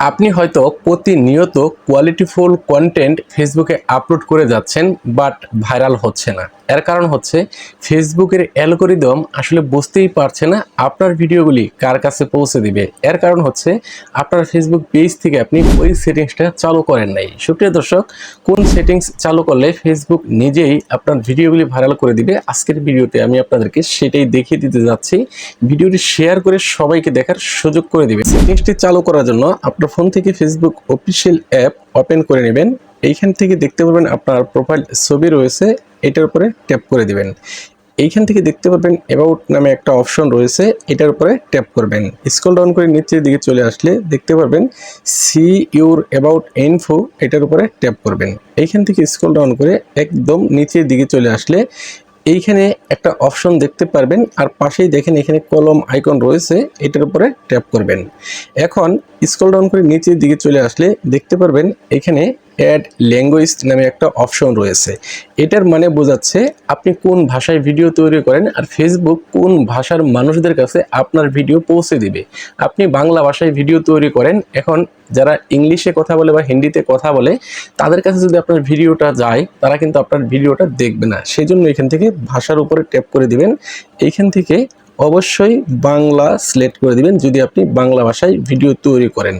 আপনি হয়তো প্রতিনিয়ত কোয়ালিটিফুল কন্টেন্ট ফেসবুকে আপলোড করে যাচ্ছেন বাট ভাইরাল হচ্ছে না। এর কারণ হচ্ছে ফেসবুকের অ্যালগোরিদম আসলে বুঝতেই পারছে না আপনার ভিডিওগুলি কার কাছে পৌঁছে দিবে। এর কারণ হচ্ছে, আপনার ফেসবুক পেজ থেকে আপনি ওই সেটিংসটা চালু করেন নাই। সুপ্রিয় দর্শক, কোন সেটিংস চালু করলে ফেসবুক নিজেই আপনার ভিডিওগুলি ভাইরাল করে দিবে? আজকের ভিডিওতে আমি আপনাদেরকে সেটাই দেখিয়ে দিতে যাচ্ছি। ভিডিওটি শেয়ার করে সবাইকে দেখার সুযোগ করে দিবে। সেটিংসটি চালু করার জন্য আপনার ফোন থেকে ফেসবুক অফিসিয়াল অ্যাপ ওপেন করে নেবেন। এইখান থেকে দেখতে পারবেন আপনার প্রোফাইল ছবি রয়েছে, এটার উপরে ট্যাপ করে দিবেন। এইখান থেকে দেখতে পারবেন অ্যাবাউট নামে একটা অপশন রয়েছে, এটার উপরে ট্যাপ করবেন। স্ক্রল ডাউন করে নিচের দিকে চলে আসলে দেখতে পারবেন সি ইউর অ্যাবাউট ইনফো এটার উপরে ট্যাপ করবেন। এইখান থেকে স্ক্রল ডাউন করে একদম নিচের দিকে চলে আসলে এইখানে একটা অপশন দেখতে পারবেন, আর পাশেই দেখেন এখানে কলম আইকন রয়েছে, এটার উপরে ট্যাপ করবেন। এখন স্ক্রল ডাউন করে নিচের দিকে চলে আসলে দেখতে পারবেন, এখানে অ্যাড ল্যাঙ্গুয়েজ নামে একটা অপশন রয়েছে। এটার মানে বোঝাচ্ছে আপনি কোন ভাষায় ভিডিও তৈরি করেন আর ফেসবুক কোন ভাষার মানুষদের কাছে আপনার ভিডিও পৌঁছে দিবে। আপনি বাংলা ভাষায় ভিডিও তৈরি করেন, এখন যারা ইংলিশে কথা বলে বা হিন্দিতে কথা বলে, তাদের কাছে যদি আপনার ভিডিওটা যায়, তারা কিন্তু আপনার ভিডিওটা দেখবে না। সেই জন্য এখান থেকে ভাষার উপরে ট্যাপ করে দিবেন। এইখান থেকে অবশ্যই বাংলা সিলেক্ট করে দিবেন, যদি আপনি বাংলা ভাষায় ভিডিও তৈরি করেন।